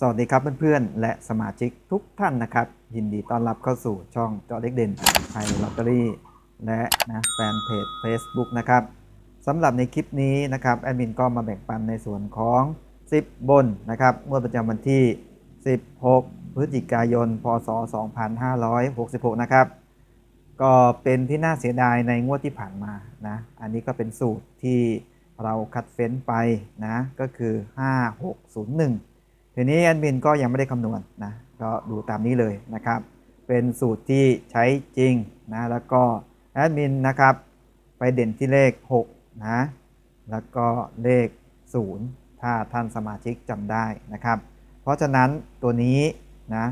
สวัสดีครับเพื่อนๆ และสมาชิกทุกท่านนะครับ ยินดีต้อนรับเข้าสู่ช่องเจอเล็กเด่นไทยลอตเตอรี่และนะแฟนเพจ Facebook นะครับสำหรับในคลิปนี้นะครับแอดมินก็มาแบ่งปันในส่วนของ 10 บนนะครับงวดประจำวันที่ 16 พฤศจิกายน พศ 2566 นะครับ ก็เป็นที่น่าเสียดายในงวดที่ผ่านมานะอันนี้ก็เป็นสูตรที่เราคัดเฟ้นไปนะก็คือ 5601 ทีนี้แอดมินก็ยังไม่ได้คำนวณนะก็ดูตามนี้เลยนะครับ เป็นสูตรที่ใช้จริงนะแล้วก็แอดมินนะครับไปเด่นที่เลข6นะแล้วก็เลข 0 ถ้าท่านสมาชิกจำได้นะครับ เพราะฉะนั้นตัวนี้นะ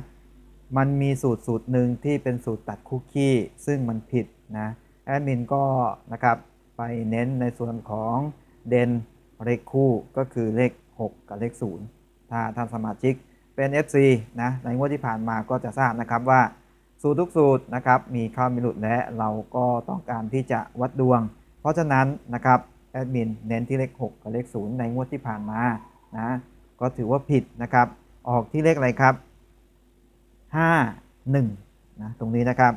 มันมีสูตรสูตรหนึ่งที่เป็นสูตรตัดคุกกี้ ซึ่งมันผิดนะแอดมินก็นะครับไปเน้นในส่วนของเด่นเลขคู่ก็คือเลข 6 กับเลข 0 ถ้าท่านสมาชิกเป็น FC นะในงวดที่ผ่านมาก็จะทราบนะครับว่าสูตรทุกสูตรนะครับมีข้ามีหลุดและเราก็ต้องการที่จะวัดดวง เพราะฉะนั้นนะครับแอดมินเน้นที่เลข 6 กับเลข 0 ในงวดที่ผ่านมานะก็ถือว่าผิดนะครับ ออกที่เลขอะไรครับ 5 1นะตรงนี้นะครับ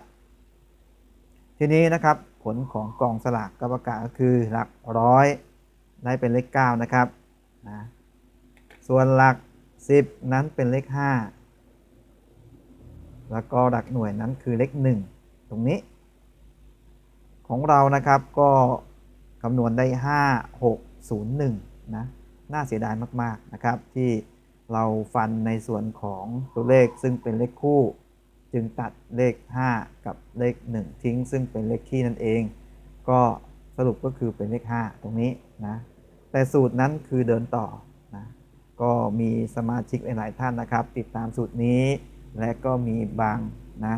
ทีนี้นะครับผลของกองสลากก็ประกาศก็คือหลักร้อยได้เป็นเลข 9 นะครับนะ ส่วนหลัก 10 นั้นเป็นเลข 5 แล้วก็หลักหน่วยนั้นคือเลข 1 ตรงนี้ ของเรานะครับก็คำนวณได้ 5 6 0 1 นะ น่าเสียดายมาก ๆ นะครับ ที่เราฟันในส่วนของตัวเลขซึ่งเป็นเลขคู่ จึงตัดเลข 5 กับเลข 1 ทิ้ง ซึ่งเป็นเลขคี่นั่นเอง ก็สรุปก็คือเป็นเลข 5 ตรงนี้นะ แต่สูตรนั้นคือเดินต่อนะ ก็มีสมาชิกหลาย ๆ ท่านนะครับ ติดตามสูตรนี้ และก็มีบางนะ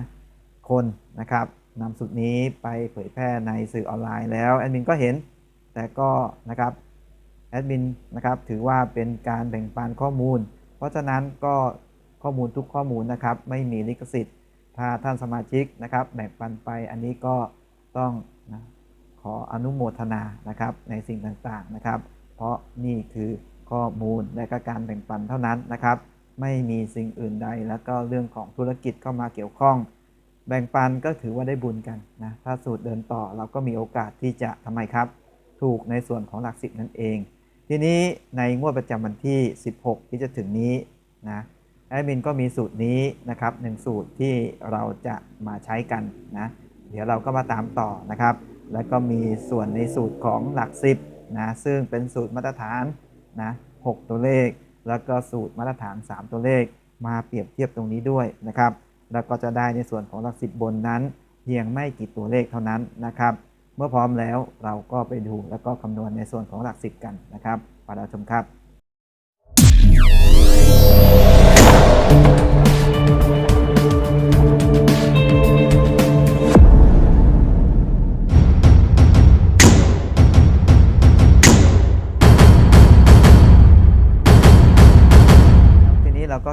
คนนะครับนำสูตรนี้ไปเผยแพร่ในสื่อออนไลน์แล้วแอดมินก็เห็น แต่ก็นะครับแอดมินนะครับถือว่าเป็นการแบ่งปันข้อมูล เพราะฉะนั้นก็ข้อมูลทุกข้อมูลนะครับ ไม่มีลิขสิทธิ์ ถ้าท่านสมาชิกนะครับ แบ่งปันไปอันนี้ก็ต้องนะขออนุโมทนานะครับในสิ่งต่าง ๆ นะครับ เพราะนี่คือ ข้อมูลและก็การแบ่งปันเท่านั้นนะครับ ไม่มีสิ่งอื่นใด แล้วก็เรื่องของธุรกิจเข้ามาเกี่ยวข้อง แบ่งปันก็ถือว่าได้บุญกันนะถ้าสูตรเดินต่อเราก็มีโอกาสที่จะทำไมครับ ถูกในส่วนของหลักสิบนั่นเอง ทีนี้ในงวดประจำวันที่ 16 ที่จะถึงนี้นะแอดมินก็มีสูตรนี้นะครับหนึ่งสูตรที่เราจะมาใช้กันนะเดี๋ยวเราก็มาตามต่อนะครับ แล้วก็มีส่วนในสูตรของหลักสิบนะซึ่งเป็นสูตรมาตรฐาน นะ6ตัวเลข แล้วก็สูตรมาตรฐาน 3 ตัวเลข มาเปรียบเทียบตรงนี้ด้วยนะครับ แล้วก็จะได้ในส่วนของหลักสิบบนนั้น เพียงไม่กี่ตัวเลขเท่านั้นนะครับ เมื่อพร้อมแล้วเราก็ไปดูแล้วก็คำนวณในส่วนของหลักสิบกันนะครับมาเราชมครับ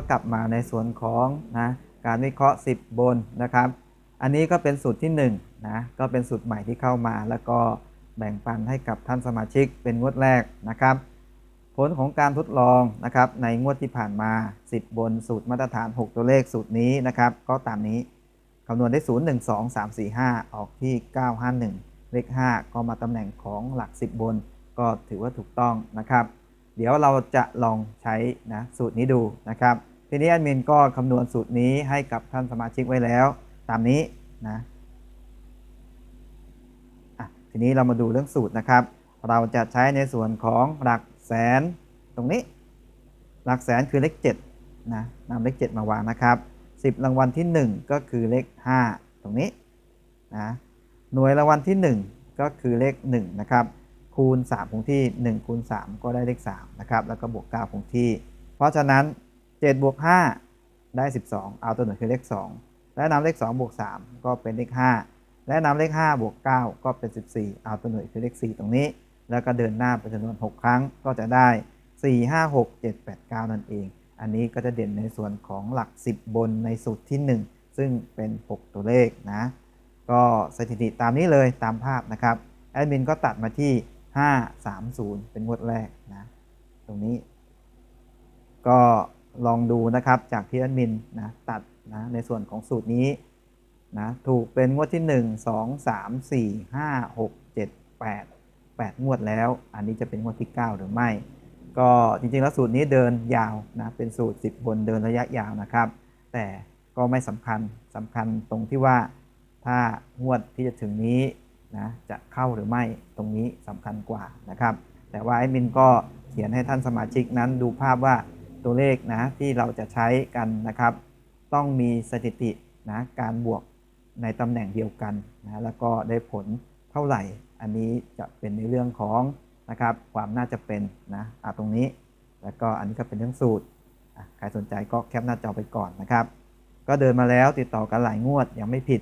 ก็กลับมาในส่วนของนะการวิเคราะห์ 10 บนนะครับ อันนี้ก็เป็นสูตรที่1นะก็เป็นสูตรใหม่ที่เข้ามาแล้วก็แบ่งปันให้กับท่านสมาชิกเป็นงวดแรกนะครับ ผลของการทดลองนะครับในงวดที่ผ่านมา 10 บนสูตรมาตรฐาน 6 ตัวเลขสูตรนี้นะครับ ก็ตามนี้คำนวณได้ 0 1 2 3 4 5 ออกที่ 951 เลข 5 ก็มาตำแหน่งของหลัก 10 บน ก็ถือว่าถูกต้องนะครับ เดี๋ยวเราจะลองใช้นะสูตรนี้ดูนะครับ ทีนี้แอดมินก็คำนวณสูตรนี้ให้กับท่านสมาชิกไว้แล้ว ตามนี้นะทีนี้เรามาดูเรื่องสูตรนะครับ เราจะใช้ในส่วนของหลักแสนตรงนี้ หลักแสนคือเลข7นะนำเลข 7 มาวางนะครับ 10 รางวัลที่ 1 ก็คือเลข 5 ตรงนี้นะหน่วยรางวัลที่ 1 ก็คือเลข1นะครับคูณ3คงที่ 1 คูณ 3 ก็ได้เลข3นะครับแล้วก็บวก 9 คงที่ เพราะฉะนั้น 7บวก5ได้ 12 เอาตัวหนึ่งคือเลข 2 และนำเลข 2 บวก 3 ก็เป็นเลข 5 และนำเลข 5 บวก 9 ก็เป็น 14 เอาตัวหน่วยคือเลข 4 ตรงนี้ แล้วก็เดินหน้าไปจำนวน 6 ครั้งก็จะได้ 4 5 6 7 8 9 นั่นเอง อันนี้ก็จะเด่นในส่วนของหลัก 10 บนในสูตรที่ 1 ซึ่งเป็น 6 ตัวเลขนะ ก็สถิติตามนี้เลยตามภาพนะครับแอดมินก็ตัดมาที่ 5 3 0 เป็นงวดแรกนะ ตรงนี้ ก็ ลองดูนะครับจากที่แอดมินนะตัดนะในส่วนของสูตรนี้นะถูกเป็นงวดที่ 1 2 3 4 5 6 7 8 8 งวดแล้ว อันนี้จะเป็นงวดที่ 9 หรือไม่ ก็จริงๆแล้วสูตรนี้เดินยาวนะเป็นสูตร 10 บนเดินระยะยาวนะครับ แต่ก็ไม่สำคัญสำคัญตรงที่ว่าถ้างวดที่จะถึงนี้นะจะเข้าหรือไม่ตรงนี้สำคัญกว่านะครับ แต่ว่าแอดมินก็เขียนให้ท่านสมาชิกนั้นดูภาพว่า ตัวเลขนะที่เราจะใช้กันนะครับ ต้องมีสถิตินะการบวกในตำแหน่งเดียวกันนะแล้วก็ได้ผลเท่าไหร่ อันนี้จะเป็นในเรื่องของนะครับความน่าจะเป็นนะอะตรงนี้ แล้วก็อันนี้ก็เป็นเรื่องสูตรใครสนใจก็แคปหน้าจอไปก่อนนะครับ ก็เดินมาแล้วติดต่อกันหลายงวดยังไม่ผิด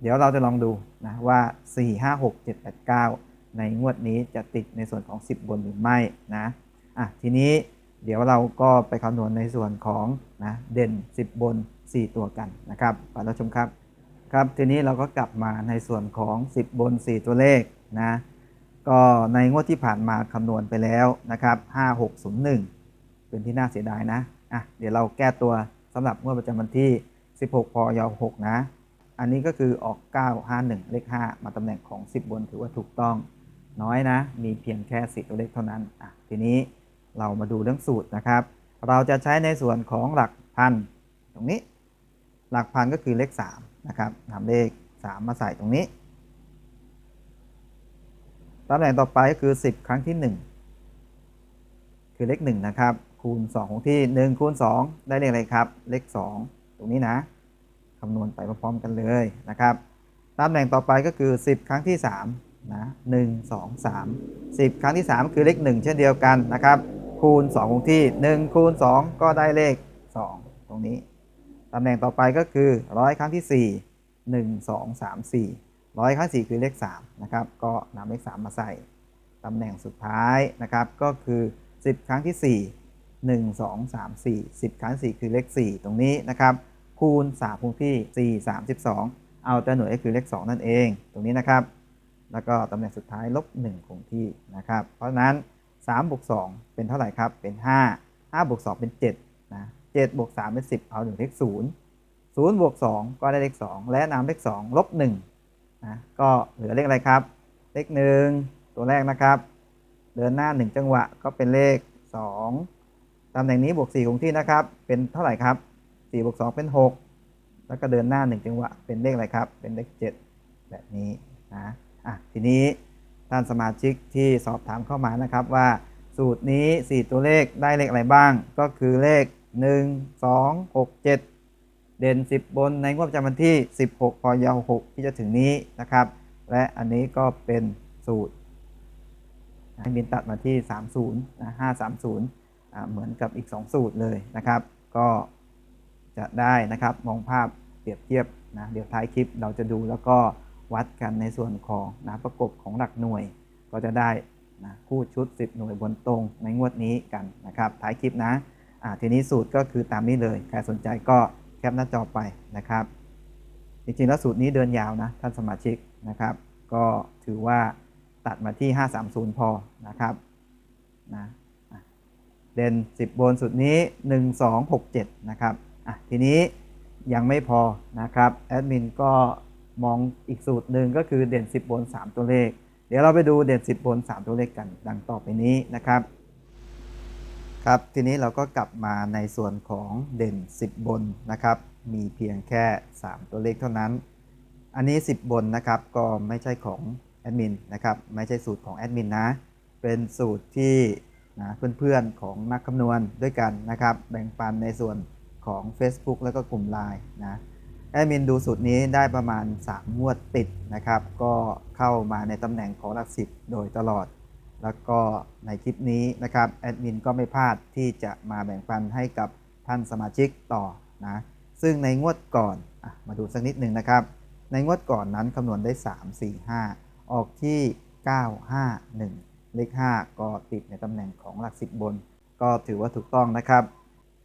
เดี๋ยวเราจะลองดูนะว่า 4 5 6 7 8 9 ในงวดนี้จะติดในส่วนของ 10 บนหรือไม่นะอะทีนี้เดี๋ยวเราก็ไปคำนวณในส่วนของนะเด่น 10 บน 4 ตัวกันนะครับไปรับชมครับครับทีนี้เราก็กลับมาในส่วนของ 10 บน 4 ตัวเลขนะก็ในงวดที่ผ่านมาคำนวณไปแล้วนะครับ 5601 เป็นที่น่าเสียดายนะอะเดี๋ยวเราแก้ตัวสำหรับงวดประจำวันที่ 16 พย 6 นะ อันนี้ก็คือออก 951 เลข 5 มาตำแหน่งของ 10 บนถือว่าถูกต้อง น้อยนะ มีเพียงแค่10ตัวเลขเท่านั้นอะทีนี้เรามาดูเรื่องสูตรนะครับ เราจะใช้ในส่วนของหลักพันตรงนี้ หลักพันก็คือเลข3นะครับนำเลข 3 มาใส่ตรงนี้ตำแหน่งต่อไปก็คือ 10 ครั้งที่ 1 คือเลข1นะครับ คูณ 2 ของที่ 1 คูณ 2 ได้เลขอะไรครับ เลข 2 ตรงนี้นะคำนวณไปพร้อมๆกันเลยนะครับตำแหน่งต่อไปก็คือ 10 ครั้งที่ 3 นะ1 2 3 10ครั้งที่ 3 คือเลข 1 เช่นเดียวกันนะครับ คูณ 2 คงที่ 1 คูณ 2 ก็ได้เลข 2 ตรงนี้ ตำแหน่งต่อไปก็คือ100ครั้งที่ 4 1 2 3 4 100ครั้ง4คือเลข3นะครับก็นำเลข 3 มาใส่ ตำแหน่งสุดท้ายนะครับก็คือ 10 ครั้งที่ 4 1 2 3 4 10 ครั้ง 4 คือเลข 4 ตรงนี้นะครับคูณ3คงที่ 4 32 เอาตัวหน่วยก็คือเลข 2 นั่นเอง ตรงนี้นะครับ แล้วก็ตำแหน่งสุดท้ายลบ1คงที่นะครับ เพราะฉะนั้น3บวก2เป็นเท่าไหร่ครับ เป็น 5 5บวก2เป็น7นะ7บวก3เป็น 10 เอา1เลข0 0บวก2ก็ได้เลข 2 และนำเลข 2 ลบ1นะก็เหลือเลขอะไรครับ เลข 1 ตัวแรกนะครับ เดินหน้า 1 จังหวะก็เป็นเลข 2ตำแหน่งนี้บวก4คงที่นะครับ เป็นเท่าไหร่ครับ4บวก2เป็น 6 แล้วก็เดินหน้า 1 จังหวะ เป็นเลขอะไรครับ เป็นเลข 7 แบบนี้นะ อะทีนี้ท่านสมาชิกที่สอบถามเข้ามานะครับว่าสูตรนี้ 4 ตัวเลขได้เลขอะไรบ้าง ก็คือเลข 1 2 6 7 เด่น 10 บนในงวดประจำวันที่ 16พย6ที่จะถึงนี้นะครับ และอันนี้ก็เป็นสูตรให้บินตัดมาที่ 30นะ530อ่าเหมือนกับอีก 2 สูตรเลยนะครับ ก็จะได้นะครับมองภาพเปรียบเทียบนะเดี๋ยวท้ายคลิปเราจะดูแล้วก็ วัดกันในส่วนของนะประกบของหลักหน่วย ก็จะได้นะคู่ชุด 10 หน่วยบนตรงในงวดนี้กันนะครับท้ายคลิปนะทีนี้สูตรก็คือตามนี้เลยใครสนใจก็แคปหน้าจอไปนะครับ จริงๆแล้วสูตรนี้เดินยาวนะท่านสมาชิกนะครับ ก็ถือว่าตัดมาที่ 530 พอนะครับนะอะเด่น10 บนสุดนี้ 1 2 6 7 นะครับอะทีนี้ยังไม่พอนะครับแอดมินก็ มองอีกสูตรหนึ่งก็คือเด่น 10 บน 3 ตัวเลข เดี๋ยวเราไปดูเด่น 10 บน 3 ตัวเลขกันดังต่อไปนี้นะครับ ครับ ทีนี้เราก็กลับมาในส่วนของเด่น 10 บนนะครับ มีเพียงแค่ 3 ตัวเลขเท่านั้น อันนี้ 10 บนนะครับก็ไม่ใช่ของแอดมินนะครับ ไม่ใช่สูตรของแอดมินนะ เป็นสูตรที่นะเพื่อนๆของนักคำนวณด้วยกันนะครับ แบ่งปันในส่วนของ Facebook แล้วก็กลุ่ม Line นะ แอดมินดูสูตรนี้ได้ประมาณ 3 งวดติดนะครับ ก็เข้ามาในตำแหน่งของหลักสิบโดยตลอด แล้วก็ในคลิปนี้นะครับแอดมินก็ไม่พลาดที่จะมาแบ่งปันให้กับท่านสมาชิกต่อนะซึ่งในงวดก่อนอมาดูสักนิดหนึ่งนะครับ ในงวดก่อนนั้นคำนวณได้ 3 4 5 ออกที่ 9 5 1 เลข 5 ก็ติดในตำแหน่งของหลัก10บน ก็ถือว่าถูกต้องนะครับ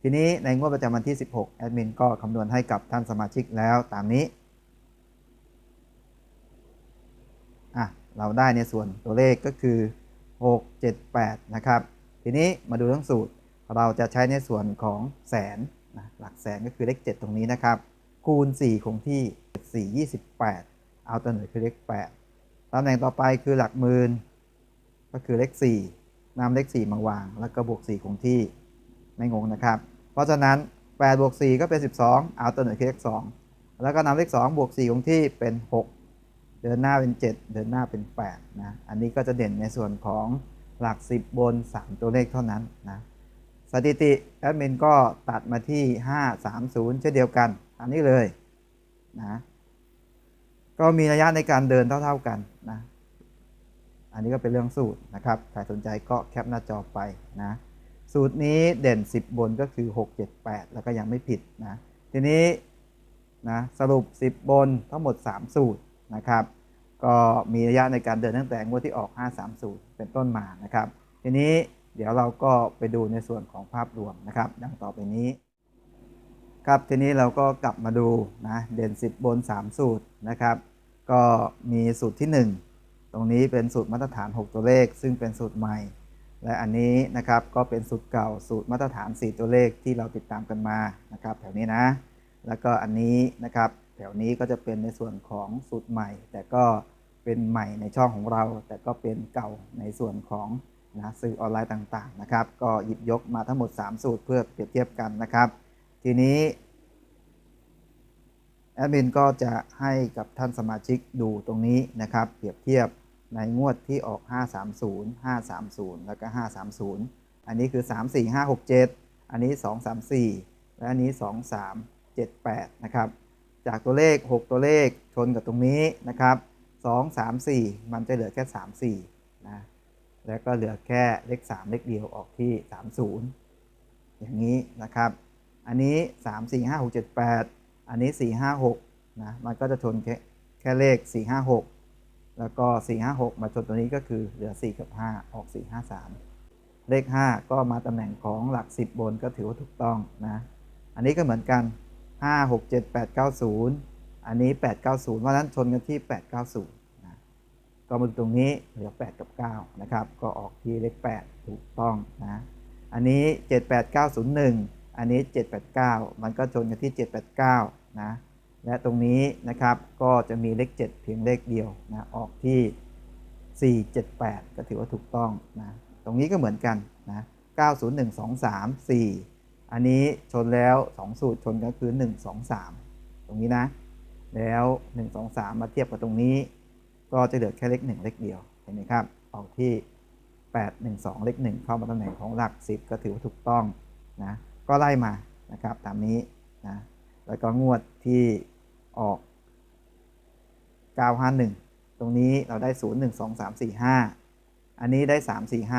ทีนี้ในงวดประจำวันที่ 16 แอดมินก็คำนวณให้กับท่านสมาชิกแล้วตามนี้อะเราได้ในส่วนตัวเลขก็คือ 6 7 8 นะครับ ทีนี้มาดูเรื่องสูตร เราจะใช้ในส่วนของแสนนะหลักแสนก็คือเลข 7 ตรงนี้นะครับ คูณ 4 คงที่ 4 28 เอาตัวหน่วยคือเลข 8 ตำแหน่งต่อไปคือหลักหมื่นก็คือเลข 4นำเลข 4 มาวาง แล้วก็บวก 4 คงที่ ไม่งงนะครับ เพราะฉะนั้น8บวก4ก็เป็น 12 เอาตัวหน่วยคือเลข2แล้วก็นำเลข2บวก4คงที่เป็น 6 เดินหน้าเป็น 7 เดินหน้าเป็น8นะอันนี้ก็จะเด่นในส่วนของหลัก 10 บน 3 ตัวเลขเท่านั้นนะสถิติแอดมินก็ตัดมาที่ 530 เช่นเดียวกันอันนี้เลยนะก็มีระยะในการเดินเท่า ๆกันนะอันนี้ก็เป็นเรื่องสูตรนะครับใครสนใจก็แคปหน้าจอไปนะ สูตรนี้เด่น 10 บนก็คือ 6 7 8 แล้วก็ยังไม่ผิดนะ ทีนี้นะสรุป 10 บนทั้งหมด 3 สูตรนะครับ ก็มีระยะในการเดินตั้งแต่งวดที่ออก 530 เป็นต้นมานะครับ ทีนี้เดี๋ยวเราก็ไปดูในส่วนของภาพรวมนะครับดังต่อไปนี้ ครับทีนี้เราก็กลับมาดูนะเด่น 10 บน 3 สูตรนะครับ ก็มีสูตรที่ 1 ตรงนี้เป็นสูตรมาตรฐาน 6 ตัวเลข ซึ่งเป็นสูตรใหม่ และอันนี้นะครับก็เป็นสูตรเก่าสูตรมาตรฐาน 4 ตัวเลขที่เราติดตามกันมานะครับแถวนี้นะ แล้วก็อันนี้นะครับแถวนี้ก็จะเป็นในส่วนของสูตรใหม่ แต่ก็เป็นใหม่ในช่องของเรา แต่ก็เป็นเก่าในส่วนของนะสื่อออนไลน์ต่างๆนะครับ ก็หยิบยกมาทั้งหมด 3 สูตรเพื่อเปรียบเทียบกันนะครับ ทีนี้แอดมินก็จะให้กับท่านสมาชิกดูตรงนี้นะครับ เปรียบเทียบ ในงวดที่ออก 530 530 แล้วก็ 530 อันนี้คือ 3 4 5 6 7 อันนี้ 2 3 4 และอันนี้ 2 3 7 8 นะครับ จากตัวเลข 6 ตัวเลขชนกับตรงนี้นะครับ 2 3 4 มันจะเหลือแค่ 3 4 นะ แล้วก็เหลือแค่เลข 3 เลขเดียวออกที่ 30 อย่างนี้นะครับ อันนี้ 3 4 5 6 7 8 อันนี้ 4 5 6 นะ มันก็จะชนแค่แค่เลข 4 5 6 แล้วก็ 4 5 6 มาชนตัวนี้ก็คือเหลือ 4 กับ 5 ออก 4 5 3 เลข 5 ก็มาตำแหน่งของหลัก 10 บนก็ถือว่าถูกต้องนะ อันนี้ก็เหมือนกัน 5 6 7 8 9 0 อันนี้ 8 9 0 เพราะฉะนั้นชนกันที่ 8 9 0นะก็มาตรงนี้เหลือ 8 กับ 9 นะครับ ก็ออกที่เลข 8 ถูกต้องนะ อันนี้ 78901 อันนี้ 789 มันก็ชนกันที่ 789 นะ และตรงนี้นะครับก็จะมีเลข 7 เพียงเลขเดียวนะออกที่ 478 ก็ถือว่าถูกต้องนะตรงนี้ก็เหมือนกันนะ90123 4 อันนี้ชนแล้ว 2 สูตรชนก็คือ 1 2 3 ตรงนี้นะ แล้ว 1 2 3 มาเทียบกับตรงนี้ ก็จะเหลือแค่เลข 1 เลขเดียวเห็นไหมครับ ออกที่ 8 1 2 เลข 1 เข้ามาตำแหน่งของหลัก 10 ก็ถือว่าถูกต้องนะก็ไล่มานะครับตามนี้นะแล้วก็งวดที่ ออก 951 ตรงนี้เราได้ 0 1 2 3 4 5 อันนี้ได้ 3 4 5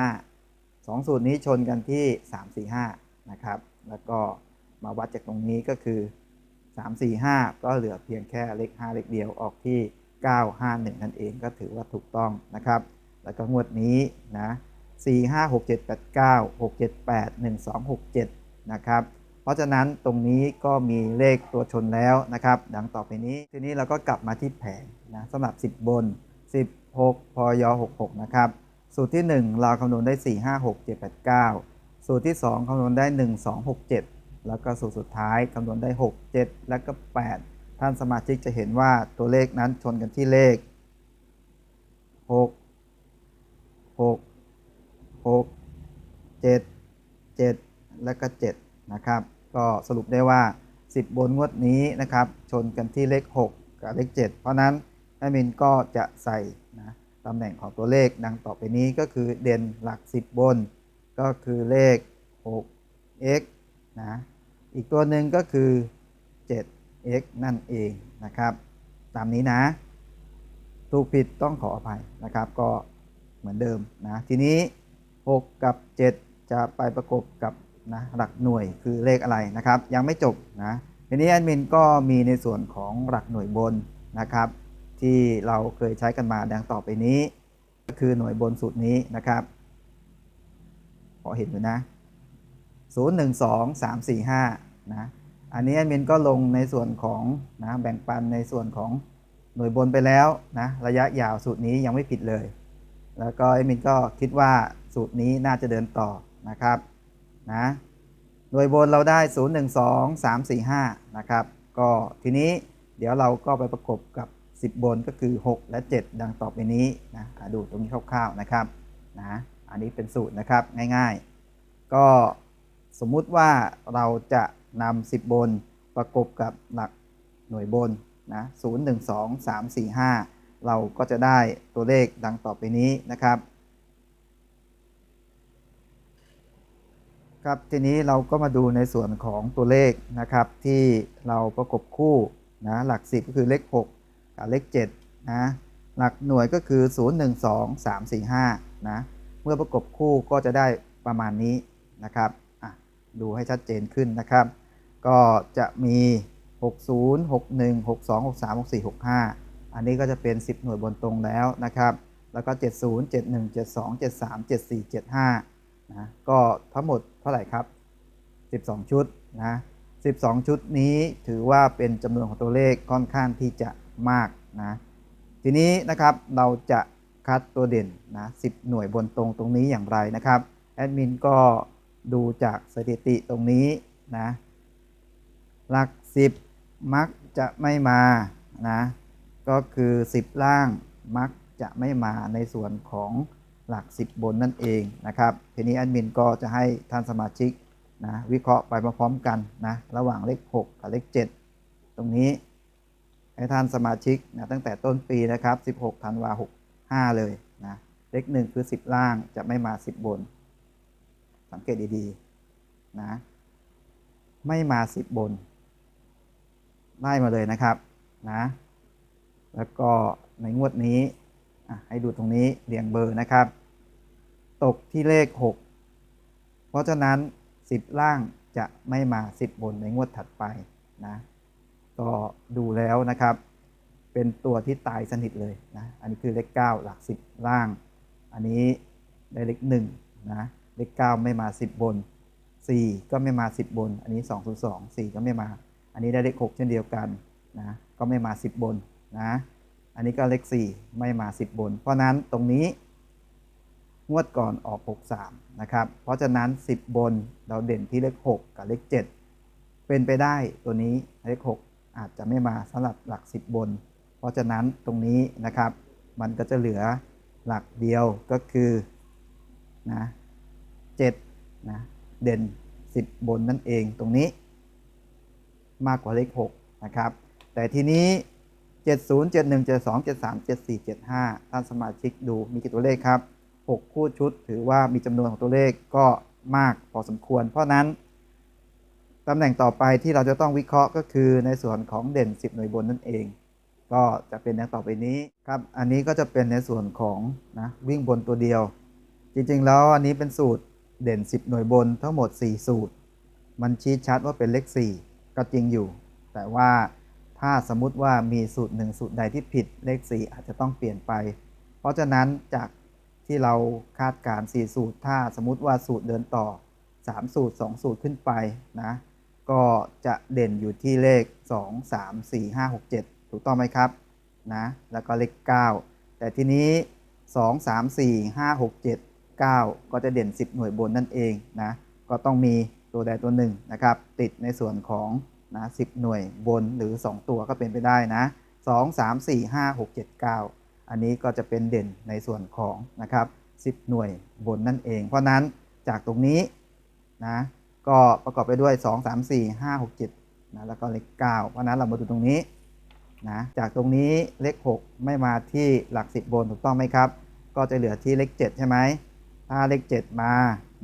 2 สูตรนี้ชนกันที่ 3 4 5 นะครับ แล้วก็มาวัดจากตรงนี้ก็คือ 3 4 5 ก็เหลือเพียงแค่เลข 5 เลขเดียวออกที่ 951 นั่นเองก็ถือว่าถูกต้องนะครับ แล้วก็งวดนี้นะ4 5 6 7 8 9 6 7 8 1 2 6 7 นะครับ ราะฉะนั้นตรงนี้ก็มีเลขตัวชนแล้วนะครับดังต่อไปนี้ ทีนี้เราก็กลับมาที่แผงนะสำหรับ 10 บน 16 พย 66 นะครับ สูตรที่ 1 เราคำนวณได้ 4 5 6 7 8 9 สูตรที่ 2คำนวณได้ 1 2 6 7 แล้วก็สูตรสุดท้ายคำนวณได้ 6 7 แล้วก็ 8 ท่านสมาชิกจะเห็นว่าตัวเลขนั้นชนกันที่เลข 6 6 6 7 7 แล้วก็ 7 นะครับ ก็สรุปได้ว่า 10 บนงวดนี้นะครับ ชนกันที่เลข 6 กับเลข 7 เพราะนั้นแอดมินก็จะใส่นะตำแหน่งของตัวเลขดังต่อไปนี้ก็คือเด่นหลัก 10 บน ก็คือเลข 6x นะอีกตัวหนึ่งก็คือ 7x นั่นเองนะครับ ตามนี้นะ ถูกผิดต้องขออภัยนะครับ ก็เหมือนเดิมนะ ทีนี้ 6 กับ 7 จะไปประกบกับ นะหลักหน่วยคือเลขอะไรนะครับ ยังไม่จบนะทีนี้แอดมินก็มีในส่วนของหลักหน่วยบนนะครับ ที่เราเคยใช้กันมาดังต่อไปนี้ ก็คือหน่วยบนสูตรนี้นะครับพอเห็นอยู่นะ 0 1 2 3 4 5นะอันนี้แอดมินก็ลงในส่วนของนะแบ่งปันในส่วนของหน่วยบนไปแล้วนะระยะยาวสูตรนี้ยังไม่ผิดเลย แล้วก็แอดมินก็คิดว่าสูตรนี้น่าจะเดินต่อนะครับ นะหน่วยบนเราได้ 0 1 2 3 4 5 นะครับ ก็ทีนี้เดี๋ยวเราก็ไปประกบกับ 10 บนก็คือ 6 และ 7 ดังต่อไปนี้นะดูตรงนี้คร่าวๆนะครับนะอันนี้เป็นสูตรนะครับง่ายๆ ก็สมมุติว่าเราจะนำ10 บนประกบกับหลักหน่วยบนนะ0 1 2 3 4 5 เราก็จะได้ตัวเลขดังต่อไปนี้นะครับ ครับทีนี้เราก็มาดูในส่วนของตัวเลขนะครับ ที่เราประกบคู่นะหลัก 10 ก็คือเลข 6 กับเลข7นะหลักหน่วยก็คือ 0 1 2 3 4 5นะเมื่อประกบคู่ก็จะได้ประมาณนี้นะครับอะดูให้ชัดเจนขึ้นนะครับ ก็จะมี 60 61 62 63 64 65 อันนี้ก็จะเป็น 10 หน่วยบนตรงแล้วนะครับ แล้วก็ 70 71 72 73 74 75 นะก็ทั้งหมดเท่าไหร่ครับ 12 ชุดนะ12 ชุดนี้ถือว่าเป็นจำนวนของตัวเลขค่อนข้างที่จะมากนะทีนี้นะครับเราจะคัดตัวเด่นนะ10 หน่วยบนตรงตรงนี้อย่างไรนะครับแอดมินก็ดูจากสถิติตรงนี้นะหลัก 10 มักจะไม่มานะก็คือ 10 ล่างมักจะไม่มาในส่วนของ หลัก 10 บนนั่นเองนะครับทีนี้แอดมินก็จะให้ท่านสมาชิกนะวิเคราะห์ไปพร้อมๆกันนะระหว่างเลข 6 กับเลข 7 ตรงนี้ให้ท่านสมาชิกนะตั้งแต่ต้นปีนะครับ 16ธันวา65 เลยนะเลข 1 คือ 10 ล่างจะไม่มา 10 บน สังเกตดีๆนะไม่มา 10 บนไล่มาเลยนะครับนะแล้วก็ในงวดนี้ให้ดูตรงนี้เรียงเบอร์นะครับ ตกที่เลข 6 เพราะฉะนั้น 10 ล่างจะไม่มา 10 บนในงวดถัดไปนะก็ดูแล้วนะครับ เป็นตัวที่ตายสนิทเลยนะ อันนี้คือเลข 9 หลัก 10 ล่าง อันนี้ได้เลข1นะเลข 9 ไม่มา 10 บน 4 ก็ไม่มา 10 บน อันนี้ 2 0 2 4 ก็ไม่มา อันนี้ได้เลข 6 เช่นเดียวกันนะก็ไม่มา 10 บนนะอันนี้ก็เลข 4 ไม่มา 10 บน เพราะนั้นตรงนี้ งวดก่อนออก 63 นะครับ เพราะฉะนั้น 10 บนเราเด่นที่เลข 6 กับเลข 7 เป็นไปได้ตัวนี้เลข 6 อาจจะไม่มาสำหรับหลัก 10 บน เพราะฉะนั้นตรงนี้นะครับ มันก็จะเหลือหลักเดียวก็คือนะ7นะเด่น 10 บนนั่นเองตรงนี้ มากกว่าเลข 6 นะครับ แต่ทีนี้ 70 71 72 73 74 75 ท่านสมาชิกดูมีกี่ตัวเลขครับ 6 คู่ชุด ถือว่ามีจำนวนของตัวเลขก็มากพอสมควร เพราะนั้นตำแหน่งต่อไปที่เราจะต้องวิเคราะห์ก็คือในส่วนของเด่น 10 หน่วยบนนั่นเอง ก็จะเป็นดังต่อไปนี้ครับอันนี้ก็จะเป็นในส่วนของนะวิ่งบนตัวเดียว จริงๆ แล้วอันนี้เป็นสูตรเด่น 10 หน่วยบนทั้งหมด 4 สูตร มันชี้ชัดว่าเป็นเลข 4 ก็จริงอยู่ แต่ว่าถ้าสมมุติว่ามีสูตรหนึ่งสูตรใดที่ผิดเลข 4 อาจจะต้องเปลี่ยนไป เพราะฉะนั้นจาก ที่เราคาดการณ์4สูตร ถ้าสมมติว่าสูตรเดินต่อ 3 สูตร 2 สูตรขึ้นไปนะก็จะเด่นอยู่ที่เลข 2 3 4 5 6 7 ถูกต้องไหมครับนะแล้วก็เลข 9 แต่ทีนี้ 2 3 4 5 6 7 9 ก็จะเด่น 10 หน่วยบนนั่นเองนะก็ต้องมีตัวใดตัวหนึ่งนะครับ ติดในส่วนของนะ10 หน่วยบนหรือ 2 ตัวก็เป็นไปได้นะ 2 3 4 5 6 7 9 อันนี้ก็จะเป็นเด่นในส่วนของนะครับ10 หน่วยบนนั่นเอง เพราะนั้นจากตรงนี้นะก็ประกอบไปด้วย 2 3 4 5 6 7นะแล้วก็เลข 9 เพราะนั้นเรามาดูตรงนี้นะจากตรงนี้เลข 6 ไม่มาที่หลัก 10 บนถูกต้องไหมครับ ก็จะเหลือที่เลข 7 ใช่ไหมถ้าเลข 7 มา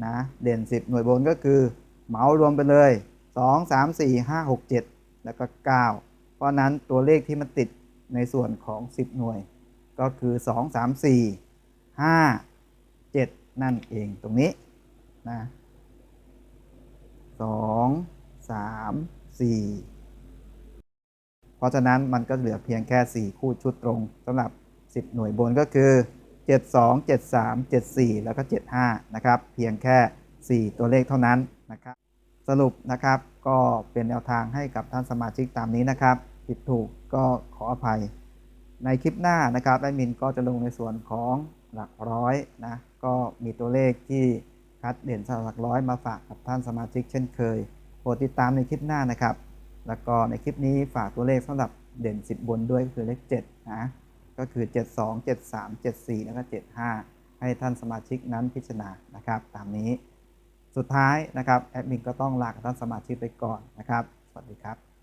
นะเด่น 10 หน่วยบนก็คือ เหมารวมไปเลย 2 3 4 5 6 7 แล้วก็ 9 เพราะนั้นตัวเลขที่มันติดในส่วนของ 10 หน่วย ก็คือ 2 3 4 5 7 นั่นเองตรงนี้นะ2 3 4เพราะฉะนั้นมันก็เหลือเพียงแค่ 4 คู่ชุดตรงสำหรับ 10 หน่วยบนก็คือ 72 73 74 แล้วก็ 75 นะครับ เพียงแค่ 4 ตัวเลขเท่านั้นนะครับ สรุปนะครับก็เป็นแนวทางให้กับท่านสมาชิกตามนี้นะครับ ผิดถูกก็ขออภัย ในคลิปหน้านะครับแอดมินก็จะลงในส่วนของหลักร้อยนะก็มีตัวเลขที่คัดเด่นสลับหลักร้อยมาฝากกับท่านสมาชิกเช่นเคยโปรดติดตามในคลิปหน้านะครับ แล้วก็ในคลิปนี้ฝากตัวเลขสำหรับเด่น 10 บนด้วยก็คือเลข7นะก็คือ 72 73 74 แล้วก็ 75 ให้ท่านสมาชิกนั้นพิจารณานะครับ ตามนี้สุดท้ายนะครับแอดมินก็ต้องลากับท่านสมาชิกไปก่อนนะครับ สวัสดีครับ